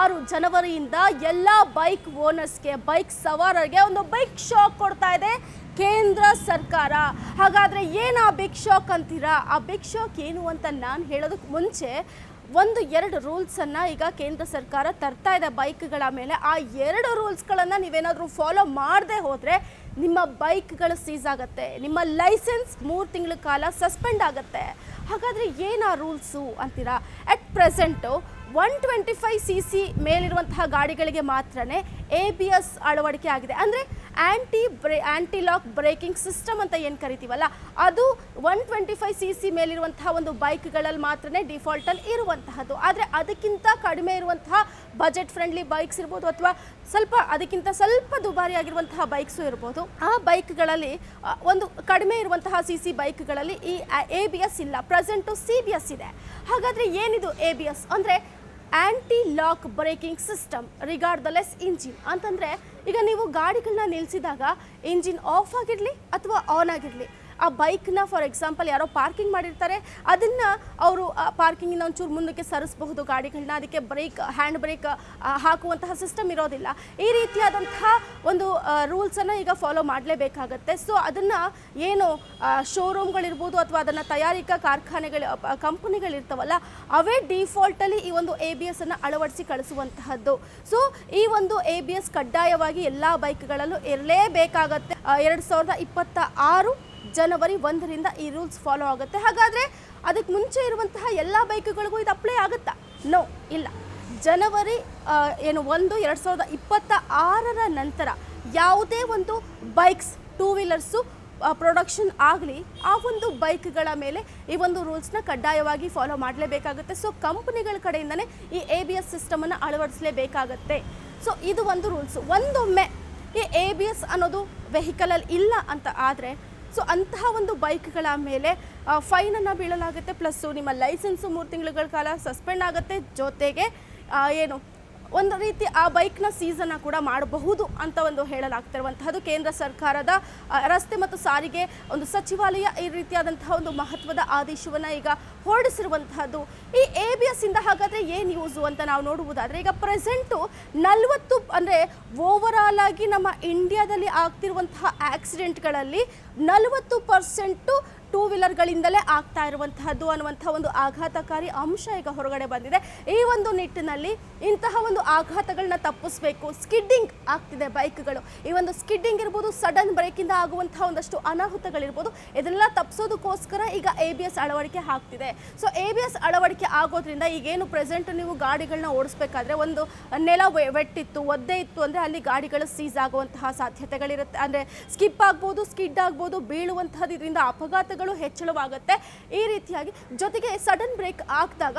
ಆರು ಜನವರಿಯಿಂದ ಎಲ್ಲ ಬೈಕ್ ಓನರ್ಸ್ಗೆ, ಬೈಕ್ ಸವಾರರಿಗೆ ಒಂದು ಬೈಕ್ ಶಾಕ್ ಕೊಡ್ತಾ ಇದೆ ಕೇಂದ್ರ ಸರ್ಕಾರ. ಹಾಗಾದರೆ ಏನು ಆ ಬಿಗ್ ಶಾಕ್ ಅಂತೀರಾ? ಆ ಬಿಗ್ ಶಾಕ್ ಏನು ಅಂತ ನಾನು ಹೇಳೋದಕ್ಕೆ ಮುಂಚೆ ಒಂದು ಎರಡು ರೂಲ್ಸನ್ನು ಈಗ ಕೇಂದ್ರ ಸರ್ಕಾರ ತರ್ತಾ ಇದೆ ಬೈಕ್ಗಳ ಮೇಲೆ. ಆ ಎರಡು ರೂಲ್ಸ್ಗಳನ್ನು ನೀವೇನಾದರೂ ಫಾಲೋ ಮಾಡದೆ ಹೋದರೆ ನಿಮ್ಮ ಬೈಕ್ಗಳು ಸೀಸ್ ಆಗುತ್ತೆ. ನಿಮ್ಮ ಲೈಸೆನ್ಸ್ ಮೂರು ತಿಂಗಳ ಕಾಲ ಸಸ್ಪೆಂಡ್ ಆಗುತ್ತೆ. ಹಾಗಾದರೆ ಏನು ಆ ರೂಲ್ಸು ಅಂತೀರಾ? At present one twenty five C C ಮೇಲಿರುವಂತಹ ಗಾಡಿಗಳಿಗೆ ಮಾತ್ರನೇ ಎ ಬಿ ಎಸ್ ಅಳವಡಿಕೆ ಆಗಿದೆ. ಅಂದರೆ ಆ್ಯಂಟಿ ಬ್ರೇ ಆ್ಯಂಟಿ ಲಾಕ್ ಬ್ರೇಕಿಂಗ್ ಸಿಸ್ಟಮ್ ಅಂತ ಏನು ಕರಿತೀವಲ್ಲ, ಅದು one twenty five C C ಮೇಲಿರುವಂತಹ ಒಂದು ಬೈಕ್ಗಳಲ್ಲಿ ಮಾತ್ರನೇ ಡಿಫಾಲ್ಟಲ್ಲಿ ಇರುವಂತಹದ್ದು. ಆದರೆ ಅದಕ್ಕಿಂತ ಕಡಿಮೆ ಇರುವಂತಹ ಬಜೆಟ್ ಫ್ರೆಂಡ್ಲಿ ಬೈಕ್ಸ್ ಇರ್ಬೋದು, ಅಥವಾ ಸ್ವಲ್ಪ ಅದಕ್ಕಿಂತ ಸ್ವಲ್ಪ ದುಬಾರಿ ಆಗಿರುವಂತಹ ಬೈಕ್ಸು ಇರ್ಬೋದು, ಆ ಬೈಕ್ಗಳಲ್ಲಿ ಒಂದು ಕಡಿಮೆ ಇರುವಂತಹ ಸಿ ಸಿ ಬೈಕ್ಗಳಲ್ಲಿ ಈ ಎ ಬಿ ಎಸ್ ಇಲ್ಲ. ಪ್ರೆಸೆಂಟು ಸಿ ಬಿ ಎಸ್ ಇದೆ. ಹಾಗಾದರೆ ಏನಿದು ಎ ಬಿ ಎಸ್ ಅಂದರೆ anti lock braking system regardless engine ಅಂತಂದರೆ, ಈಗ ನೀವು ಗಾಡಿಗಳನ್ನ ನಿಲ್ಲಿಸಿದಾಗ ಇಂಜಿನ್ ಆಫ್ ಆಗಿರಲಿ ಅಥವಾ ಆನ್ ಆಗಿರಲಿ ಆ ಬೈಕ್ನ, ಫಾರ್ ಎಕ್ಸಾಂಪಲ್, ಯಾರೋ ಪಾರ್ಕಿಂಗ್ ಮಾಡಿರ್ತಾರೆ, ಅದನ್ನು ಅವರು ಪಾರ್ಕಿಂಗಿನ ಒಂಚೂರು ಮುಂದಕ್ಕೆ ಸರಿಸಬಹುದು ಗಾಡಿಗಳನ್ನ ಅದಕ್ಕೆ ಬ್ರೇಕ್, ಹ್ಯಾಂಡ್ ಬ್ರೇಕ್ ಹಾಕುವಂತಹ ಸಿಸ್ಟಮ್ ಇರೋದಿಲ್ಲ. ಈ ರೀತಿಯಾದಂತಹ ಒಂದು ರೂಲ್ಸನ್ನು ಈಗ ಫಾಲೋ ಮಾಡಲೇಬೇಕಾಗತ್ತೆ. ಸೊ, ಅದನ್ನು ಏನು ಶೋರೂಮ್ಗಳಿರ್ಬೋದು ಅಥವಾ ಅದನ್ನು ತಯಾರಿಕಾ ಕಾರ್ಖಾನೆಗಳು ಕಂಪನಿಗಳಿರ್ತಾವಲ್ಲ, ಅವೇ ಡಿಫಾಲ್ಟಲ್ಲಿ ಈ ಒಂದು ಎ ಬಿ ಎಸ್ಸನ್ನು ಅಳವಡಿಸಿ ಕಳಿಸುವಂತಹದ್ದು. ಸೊ, ಈ ಒಂದು ಎ ಬಿ ಎಸ್ ಕಡ್ಡಾಯವಾಗಿ ಎಲ್ಲ ಬೈಕ್ಗಳಲ್ಲೂ ಇರಲೇಬೇಕಾಗತ್ತೆ. ಎರಡು ಸಾವಿರದ ಇಪ್ಪತ್ತ ಆರು ಜನವರಿ ಒಂದರಿಂದ ಈ ರೂಲ್ಸ್ ಫಾಲೋ ಆಗುತ್ತೆ. ಹಾಗಾದರೆ ಅದಕ್ಕೆ ಮುಂಚೆ ಇರುವಂತಹ ಎಲ್ಲ ಬೈಕ್ಗಳಿಗೂ ಇದು ಅಪ್ಲೈ ಆಗುತ್ತಾ? ನೋ, ಇಲ್ಲ. ಜನವರಿ ಏನು, ಒಂದು, ಎರಡು ಸಾವಿರದ ಇಪ್ಪತ್ತ ಆರರ ನಂತರ ಯಾವುದೇ ಒಂದು ಬೈಕ್ಸ್, ಟೂ ವೀಲರ್ಸು ಪ್ರೊಡಕ್ಷನ್ ಆಗಲಿ, ಆ ಒಂದು ಬೈಕ್ಗಳ ಮೇಲೆ ಈ ಒಂದು ರೂಲ್ಸ್ನ ಕಡ್ಡಾಯವಾಗಿ ಫಾಲೋ ಮಾಡಲೇಬೇಕಾಗುತ್ತೆ. ಸೊ, ಕಂಪ್ನಿಗಳ ಕಡೆಯಿಂದನೇ ಈ ಎ ಬಿ ಎಸ್ ಸಿಸ್ಟಮನ್ನು ಅಳವಡಿಸಲೇಬೇಕಾಗತ್ತೆ. ಸೊ, ಇದು ಒಂದು ರೂಲ್ಸ್. ಒಂದೊಮ್ಮೆ ಈ ಎ ಬಿ ಎಸ್ ಅನ್ನೋದು ವೆಹಿಕಲಲ್ಲಿ ಇಲ್ಲ ಅಂತ ಆದರೆ ಸೊ ಅಂತಹ ಒಂದು ಬೈಕ್ಗಳ ಮೇಲೆ ಫೈನನ್ನು ಬೀಳಲಾಗುತ್ತೆ. ಪ್ಲಸ್ಸು ನಿಮ್ಮ ಲೈಸೆನ್ಸು ಮೂರು ತಿಂಗಳುಗಳ ಕಾಲ ಸಸ್ಪೆಂಡ್ ಆಗುತ್ತೆ. ಜೊತೆಗೆ ಏನು ಒಂದು ರೀತಿ ಆ ಬೈಕ್ನ ಸೀಸನ್ನ ಕೂಡ ಮಾಡಬಹುದು ಅಂತ ಒಂದು ಹೇಳಲಾಗ್ತಿರುವಂತಹದ್ದು ಕೇಂದ್ರ ಸರ್ಕಾರದ ರಸ್ತೆ ಮತ್ತು ಸಾರಿಗೆ ಒಂದು ಸಚಿವಾಲಯ ಈ ರೀತಿಯಾದಂತಹ ಒಂದು ಮಹತ್ವದ ಆದೇಶವನ್ನು ಈಗ ಹೊರಡಿಸಿರುವಂತಹದ್ದು. ಈ ಎ ಬಿ ಎಸ್ ಇಂದ ಹಾಗಾದರೆ ಏನು ಯೂಸು ಅಂತ ನಾವು ನೋಡುವುದಾದರೆ ಈಗ ಪ್ರೆಸೆಂಟು ನಲವತ್ತು, ಅಂದರೆ ಓವರ್ ಆಗಿ ನಮ್ಮ ಇಂಡಿಯಾದಲ್ಲಿ ಆಗ್ತಿರುವಂತಹ ಆಕ್ಸಿಡೆಂಟ್ಗಳಲ್ಲಿ ನಲವತ್ತು ಪರ್ಸೆಂಟು ಟೂ ವೀಲರ್ಗಳಿಂದಲೇ ಆಗ್ತಾ ಇರುವಂತಹದ್ದು ಅನ್ನುವಂಥ ಒಂದು ಆಘಾತಕಾರಿ ಅಂಶ ಈಗ ಹೊರಗಡೆ ಬಂದಿದೆ. ಈ ಒಂದು ನಿಟ್ಟಿನಲ್ಲಿ ಇಂತಹ ಒಂದು ಆಘಾತಗಳನ್ನ ತಪ್ಪಿಸಬೇಕು. ಸ್ಕಿಡ್ಡಿಂಗ್ ಆಗ್ತಿದೆ ಬೈಕ್ಗಳು. ಈ ಒಂದು ಸ್ಕಿಡ್ಡಿಂಗ್ ಇರ್ಬೋದು, ಸಡನ್ ಬ್ರೇಕಿಂದ ಆಗುವಂತಹ ಒಂದಷ್ಟು ಅನಾಹುತಗಳಿರ್ಬೋದು ಇದೆಲ್ಲ ತಪ್ಪಿಸೋದಕ್ಕೋಸ್ಕರ ಈಗ ಎ ಬಿ ಎಸ್ ಅಳವಡಿಕೆ ಆಗ್ತಿದೆ. ಸೊ ಎ ಬಿ ಎಸ್ ಅಳವಡಿಕೆ ಆಗೋದ್ರಿಂದ ಈಗೇನು ಪ್ರೆಸೆಂಟ್ ನೀವು ಗಾಡಿಗಳನ್ನ ಓಡಿಸ್ಬೇಕಾದ್ರೆ ಒಂದು ನೆಲ ವೆಟ್ಟಿತ್ತು, ಒದ್ದೆ ಇತ್ತು ಅಂದರೆ ಅಲ್ಲಿ ಗಾಡಿಗಳು ಸೀಸ್ ಆಗುವಂತಹ ಸಾಧ್ಯತೆಗಳಿರುತ್ತೆ. ಅಂದರೆ ಸ್ಕಿಪ್ ಆಗ್ಬೋದು ಸ್ಕಿಡ್ ಆಗ್ಬೋದು ಬೀಳುವಂತಹದ್ದು ಇದರಿಂದ ಅಪಘಾತಗಳು ಹೆಚ್ಚಳವಾಗುತ್ತೆ. ಈ ರೀತಿಯಾಗಿ ಜೊತೆಗೆ ಸಡನ್ ಬ್ರೇಕ್ ಆಗ್ದಾಗ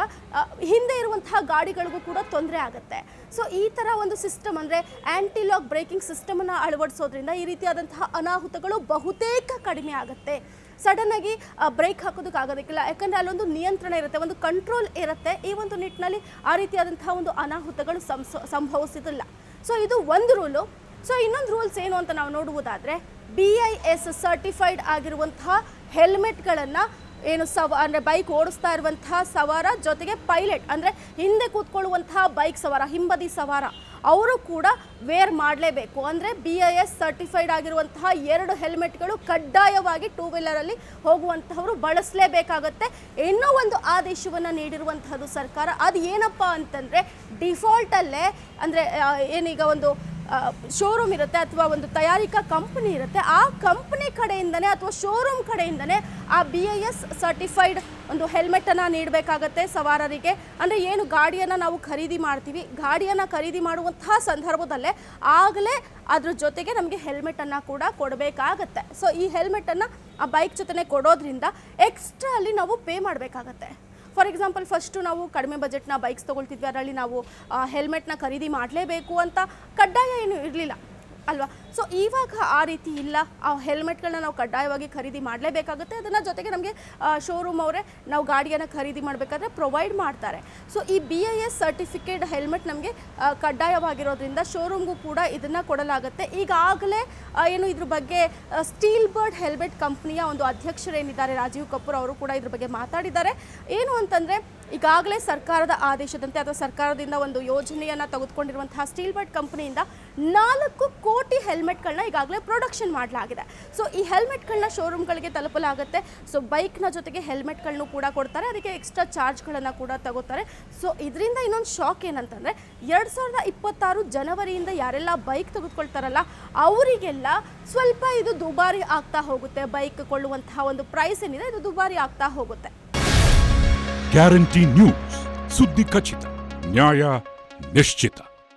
ಹಿಂದೆ ಇರುವಂತಹ ಗಾಡಿಗಳಿಗೂ ಕೂಡ ತೊಂದರೆ ಆಗುತ್ತೆ. ಸೊ ಈ ಥರ ಒಂದು ಸಿಸ್ಟಮ್ ಅಂದರೆ ಆ್ಯಂಟಿಲಾಕ್ ಬ್ರೇಕಿಂಗ್ ಸಿಸ್ಟಮನ್ನು ಅಳವಡಿಸೋದ್ರಿಂದ ಈ ರೀತಿಯಾದಂತಹ ಅನಾಹುತಗಳು ಬಹುತೇಕ ಕಡಿಮೆ ಆಗುತ್ತೆ. ಸಡನ್ ಆಗಿ ಬ್ರೇಕ್ ಹಾಕೋದಕ್ಕಾಗೋದಕ್ಕಿಲ್ಲ ಯಾಕಂದರೆ ಅಲ್ಲೊಂದು ನಿಯಂತ್ರಣ ಇರುತ್ತೆ, ಒಂದು ಕಂಟ್ರೋಲ್ ಇರುತ್ತೆ. ಈ ಒಂದು ನಿಟ್ಟಿನಲ್ಲಿ ಆ ರೀತಿಯಾದಂತಹ ಒಂದು ಅನಾಹುತಗಳು ಸಂಭವಿಸಿದಿಲ್ಲ. ಸೊ ಇದು ಒಂದು ರೂಲು ಸೊ ಇನ್ನೊಂದು ರೂಲ್ಸ್ ಏನು ಅಂತ ನಾವು ನೋಡುವುದಾದರೆ ಬಿ ಐ ಎಸ್ ಸರ್ಟಿಫೈಡ್ ಆಗಿರುವಂತಹ ಹೆಲ್ಮೆಟ್ಗಳನ್ನು ಏನು ಸವ, ಅಂದರೆ ಬೈಕ್ ಓಡಿಸ್ತಾ ಇರುವಂತಹ ಸವಾರ ಜೊತೆಗೆ ಪೈಲಟ್ ಅಂದರೆ ಹಿಂದೆ ಕೂತ್ಕೊಳ್ಳುವಂತಹ ಬೈಕ್ ಸವಾರ, ಹಿಂಬದಿ ಸವಾರ, ಅವರು ಕೂಡ ವೇರ್ ಮಾಡಲೇಬೇಕು. ಅಂದರೆ ಬಿ ಐ ಎಸ್ ಸರ್ಟಿಫೈಡ್ ಆಗಿರುವಂತಹ ಎರಡು ಹೆಲ್ಮೆಟ್ಗಳು ಕಡ್ಡಾಯವಾಗಿ ಟೂ ವೀಲರಲ್ಲಿ ಹೋಗುವಂತಹವರು ಬಳಸಲೇಬೇಕಾಗತ್ತೆ. ಇನ್ನೂ ಒಂದು ಆದೇಶವನ್ನು ನೀಡಿರುವಂತಹದ್ದು ಸರ್ಕಾರ. ಅದು ಏನಪ್ಪ ಅಂತಂದರೆ ಡಿಫಾಲ್ಟಲ್ಲೇ ಅಂದರೆ ಏನೀಗ ಒಂದು ಶೋರೂಮ್ ಇರುತ್ತೆ ಅಥವಾ ಒಂದು ತಯಾರಿಕಾ ಕಂಪನಿ ಇರುತ್ತೆ, ಆ ಕಂಪನಿ ಕಡೆಯಿಂದನೇ ಅಥವಾ ಶೋರೂಮ್ ಕಡೆಯಿಂದನೇ ಆ ಬಿ ಐ ಎಸ್ ಸರ್ಟಿಫೈಡ್ ಒಂದು ಹೆಲ್ಮೆಟನ್ನು ನೀಡಬೇಕಾಗತ್ತೆ ಸವಾರರಿಗೆ. ಅಂದರೆ ಏನು ಗಾಡಿಯನ್ನು ನಾವು ಖರೀದಿ ಮಾಡ್ತೀವಿ, ಗಾಡಿಯನ್ನು ಖರೀದಿ ಮಾಡುವಂತಹ ಸಂದರ್ಭದಲ್ಲೇ ಆಗಲೇ ಅದ್ರ ಜೊತೆಗೆ ನಮಗೆ ಹೆಲ್ಮೆಟನ್ನು ಕೂಡ ಕೊಡಬೇಕಾಗತ್ತೆ. ಸೊ ಈ ಹೆಲ್ಮೆಟನ್ನು ಆ ಬೈಕ್ ಜೊತೆನೇ ಕೊಡೋದ್ರಿಂದ ಎಕ್ಸ್ಟ್ರಾ ಅಲ್ಲಿ ನಾವು ಪೇ ಮಾಡಬೇಕಾಗತ್ತೆ. ಫಾರ್ ಎಕ್ಸಾಂಪಲ್ ಫಸ್ಟು ನಾವು ಕಡಿಮೆ ಬಜೆಟ್ನ ಬೈಕ್ಸ್ ತೊಗೊಳ್ತಿದ್ವಿ. ಅದರಲ್ಲಿ ನಾವು ಹೆಲ್ಮೆಟ್ನ ಖರೀದಿ ಮಾಡಲೇಬೇಕು ಅಂತ ಕಡ್ಡಾಯ ಏನು ಇರಲಿಲ್ಲ ಅಲ್ವಾ? ಸೊ ಇವಾಗ ಆ ರೀತಿ ಇಲ್ಲ. ಆ ಹೆಲ್ಮೆಟ್ಗಳನ್ನ ನಾವು ಕಡ್ಡಾಯವಾಗಿ ಖರೀದಿ ಮಾಡಲೇಬೇಕಾಗುತ್ತೆ. ಅದನ್ನು ಜೊತೆಗೆ ನಮಗೆ ಶೋರೂಮ್ ಅವರೇ ನಾವು ಗಾಡಿಯನ್ನು ಖರೀದಿ ಮಾಡಬೇಕಾದ್ರೆ ಪ್ರೊವೈಡ್ ಮಾಡ್ತಾರೆ. ಸೊ ಈ B I S certificate helmet ನಮಗೆ ಕಡ್ಡಾಯವಾಗಿರೋದ್ರಿಂದ ಶೋರೂಮ್ಗೂ ಕೂಡ ಇದನ್ನು ಕೊಡಲಾಗುತ್ತೆ. ಈಗಾಗಲೇ ಏನು ಇದ್ರ ಬಗ್ಗೆ ಸ್ಟೀಲ್ ಬರ್ಡ್ ಹೆಲ್ಮೆಟ್ ಕಂಪ್ನಿಯ ಒಂದು ಅಧ್ಯಕ್ಷರೇನಿದ್ದಾರೆ, ರಾಜೀವ್ ಕಪೂರ್ ಅವರು ಕೂಡ ಇದ್ರ ಬಗ್ಗೆ ಮಾತಾಡಿದ್ದಾರೆ. ಏನು ಅಂತಂದರೆ, ಈಗಾಗಲೇ ಸರ್ಕಾರದ ಆದೇಶದಂತೆ ಅಥವಾ ಸರ್ಕಾರದಿಂದ ಒಂದು ಯೋಜನೆಯನ್ನು ತೆಗೆದುಕೊಂಡಿರುವಂತಹ ಸ್ಟೀಲ್ ಬರ್ಡ್ ಕಂಪ್ನಿಯಿಂದ ನಾಲ್ಕು ಕೋಟಿ ಹೆಲ್ಮೆಟ್ಗಳನ್ನ ಈಗಾಗಲೇ ಪ್ರೊಡಕ್ಷನ್ ಮಾಡಲಾಗಿದೆ. ಸೊ ಈ ಹೆಲ್ಮೆಟ್ಗಳನ್ನ ಶೋರೂಮ್ಗಳಿಗೆ ತಲುಪಲಾಗುತ್ತೆ. ಸೊ ಬೈಕ್ನ ಜೊತೆಗೆ ಹೆಲ್ಮೆಟ್ಗಳನ್ನು ಕೂಡ ಕೊಡ್ತಾರೆ. ಅದಕ್ಕೆ ಎಕ್ಸ್ಟ್ರಾ ಚಾರ್ಜ್ಗಳನ್ನು ಕೂಡ ತಗೋತಾರೆ. ಸೊ ಇದರಿಂದ ಇನ್ನೊಂದು ಶಾಕ್ ಏನಂತಂದರೆ, ಎರಡು ಸಾವಿರದ ಇಪ್ಪತ್ತಾರು ಜನವರಿಯಿಂದ ಯಾರೆಲ್ಲ ಬೈಕ್ ತೆಗೆದುಕೊಳ್ತಾರಲ್ಲ, ಅವರಿಗೆಲ್ಲ ಸ್ವಲ್ಪ ಇದು ದುಬಾರಿ ಆಗ್ತಾ ಹೋಗುತ್ತೆ. ಬೈಕ್ ಕೊಳ್ಳುವಂತಹ ಒಂದು ಪ್ರೈಸ್ ಏನಿದೆ, ಇದು ದುಬಾರಿ ಆಗ್ತಾ ಹೋಗುತ್ತೆ. ಗ್ಯಾರಂಟಿ ನ್ಯೂಸ್ ಸುದ್ದಿ ಖಚಿತ. ನ್ಯಾಯ ನಿಶ್ಚಿತ.